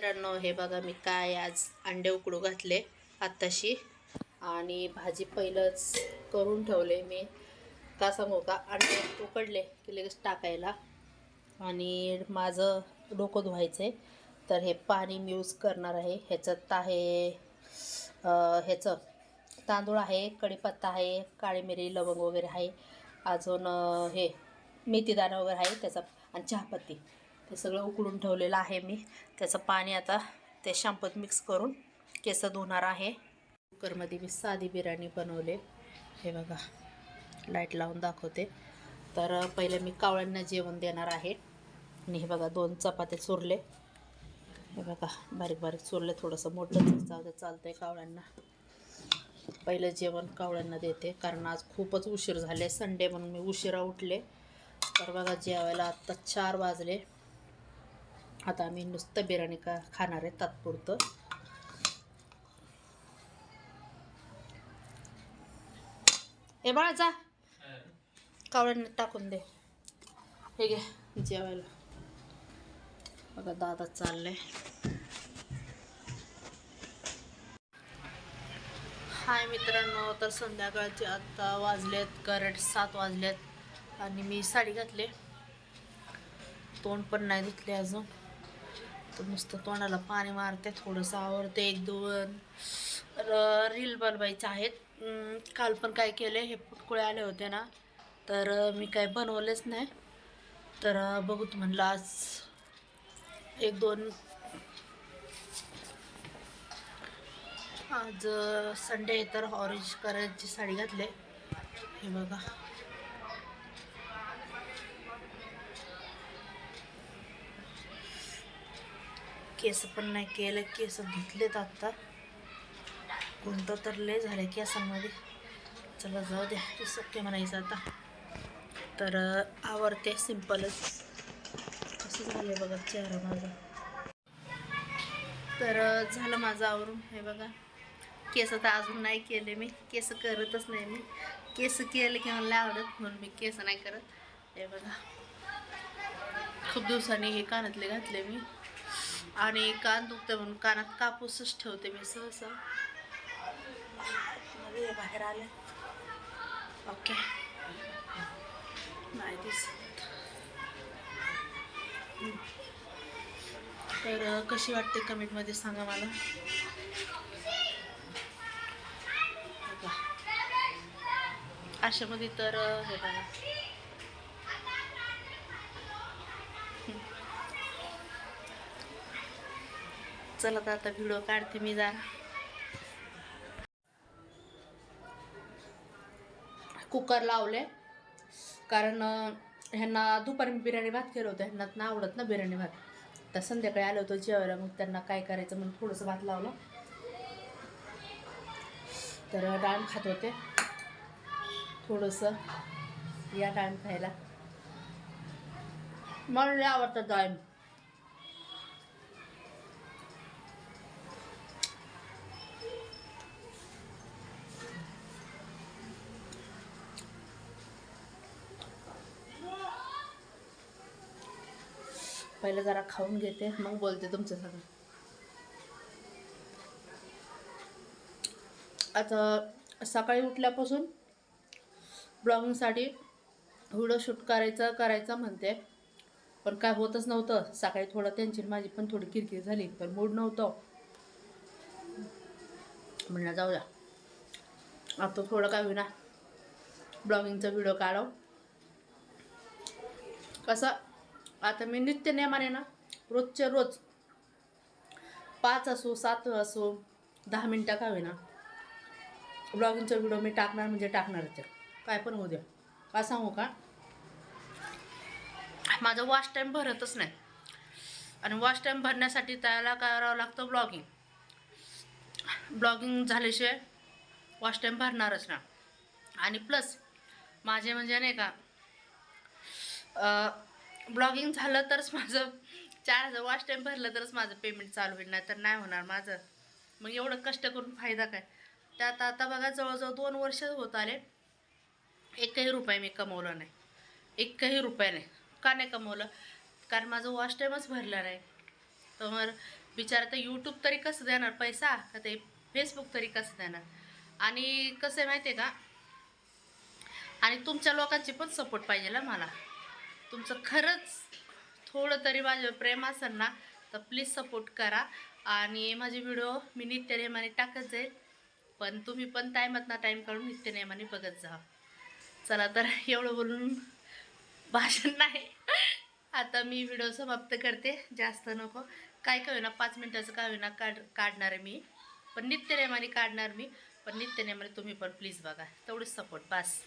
मित्रांनो हे बघा मी काय आज अंडे उकडू घातले आत्ताशी. आणि भाजी पहिलंच करून ठेवले मी. का सांगू का अंडे उकडले की लगेच टाकायला. आणि माझं डोकं धुवायचं आहे तर हे पाणी मी यूज करणार आहे. ह्याच्यात आहे ह्याचं तांदूळ आहे कढीपत्ता आहे काळी मिरी लवंग वगैरे आहे. अजून हे मेथीदाणा वगैरे आहे त्याचा. आणि चहापत्ती. ते सगळं उकळून ठेवलेलं आहे मी. त्याचं पाणी आता ते शॅम्पूत मिक्स करून केस धुणार आहे. कुकरमध्ये मी साधी बिर्याणी बनवले. हे बघा लाइट लावून दाखवते. तर पहिले मी कावळ्यांना जेवण देणार आहे. आणि हे बघा दोन चपात्या चुरले. हे बघा बारीक बारीक चुरले. थोडंसं मोठं जाऊ दे आहे कावळ्यांना. पहिलं जेवण कावळ्यांना देते कारण आज खूपच उशीर झाले. संडे म्हणून मी उशिरा उठले. तर बघा जेवायला आत्ता चार वाजले. आता आम्ही नुसतं बिर्याणी का खाणार आहे तात्पुरतं. ए बाळा जा. कावळ्यांना टाकून दे. हे घे जेवायला. बघा दादा चाललंय. हाय मित्रांनो तर संध्याकाळचे आत्ता वाजलेत करेक्ट सात वाजलेत. आणि मी साडी घातले. तोंड पण नाही धुतले अजून. तर नुसतं तोंडाला पाणी मारते थोडंसं आवडते एक दोन. रील बनवायचं आहेत. काल पण काय केले हे पुटकुळे आले होते ना तर मी काय बनवलेच नाही. तर बघूत म्हणलं आज एक दोन. आज संडे तर ऑरेंज कलरची साडी घातले हे बघा. केस पण नाही केलं केस धुतलेत आत्ता कोणतं तर लय झाले केसांमध्ये. चला जाऊ द्या हे शक्य म्हणायचं आता. तर आवडते सिम्पलच कसं झालं बघा चेहरा माझा. तर झालं माझं आवरून हे बघा. केस तर अजून नाही केले मी केस करतच नाही मी. केस केले की मला आवडत म्हणून मी केस नाही करत. हे बघा. खूप दिवसांनी हे कानातले घातले मी. आणि कान दुखते म्हणून कानात कापूसच ठेवते मी सहसा. मध्ये बाहेर आले. ओके. नाही दिसत. तर कशी वाटते कमेंटमध्ये सांगा मला. अशामध्ये तर हे बघा. चला तर आता व्हिडिओ काढते मी जरा कुकर लावले. कारण ह्यांना दुपारी मी बिर्याणी भात केलं होतं. ह्यांना ना आवडत ना बिर्याणी भात. तर संध्याकाळी आलं होतं जेवायला. मग त्यांना काय करायचं म्हणून थोडंसं भात लावलं. तर डाळ खात होते. थोडंसं या डाळ खायला. मला आवडतं डाळ. पहिलं जरा खाऊन घेते मग बोलते तुमचं सगळं आता सकाळी उठल्यापासून ब्लॉगिंगसाठी व्हिडिओ शूट करायचं करायचं म्हणते. पण काय होतच नव्हतं. सकाळी थोडं त्यांची माझी पण थोडी किरकिर झाली पण मूड नव्हतं. म्हणलं जाऊ द्या. आता थोडं काय होईना. ब्लॉगिंगचा व्हिडिओ काढव. कसं आता मी नित्य नेमाने ना रोजच्या रोज पाच असो सात असो दहा मिनटं का होईना ब्लॉगिंगचा व्हिडिओ मी टाकणार म्हणजे टाकणारच काय पण होऊ द्या. काय सांगू का? माझं वॉच टाईम भरतच नाही. आणि वॉच टाईम भरण्यासाठी त्याला करावं लागतं? ब्लॉगिंग ब्लॉगिंग झाल्याशिवाय वॉच टाईम भरणारच ना आणि प्लस माझे म्हणजे नाही का ब्लॉगिंग झालं तरच माझं चार हजार वॉच टाईम भरलं तरच माझं पेमेंट चालू होईल नाही तर नाही होणार माझं. मग एवढं कष्ट करून फायदा काय? त्यात आता बघा जवळजवळ दोन वर्ष होत आले एकही रुपये मी कमवला नाही. एकही रुपया नाही. का नाही कमवलं? कारण माझं वॉच टाईमच भरला नाही. तर मग बिचारा तर यूट्यूब तरी कसं देणार पैसा? का ते फेसबुक तरी कसं देणार? आणि कसं आहे माहिती आहे का? आणि तुमच्या लोकांची पण सपोर्ट पाहिजे ना मला. तुमचं खरंच थोडं तरी माझ्यावर प्रेम असेल ना तर प्लीज सपोर्ट करा. आणि माझे व्हिडिओ मी नित्यनेमाने टाकत जाईल. पण तुम्ही पण टायमात ना टाईम काढून नित्यनेमाने बघत जा. चला तर एवढं बोलून भाषण नाही. आता मी व्हिडिओ समाप्त करते. जास्त नको. काय काय होईना पाच मिनटाचं काय होईना काढ काढणार आहे मी. पण नित्यनेमाने काढणार मी. पण नित्यनेमाने तुम्ही पण प्लीज बघा. तेवढीच सपोर्ट बस.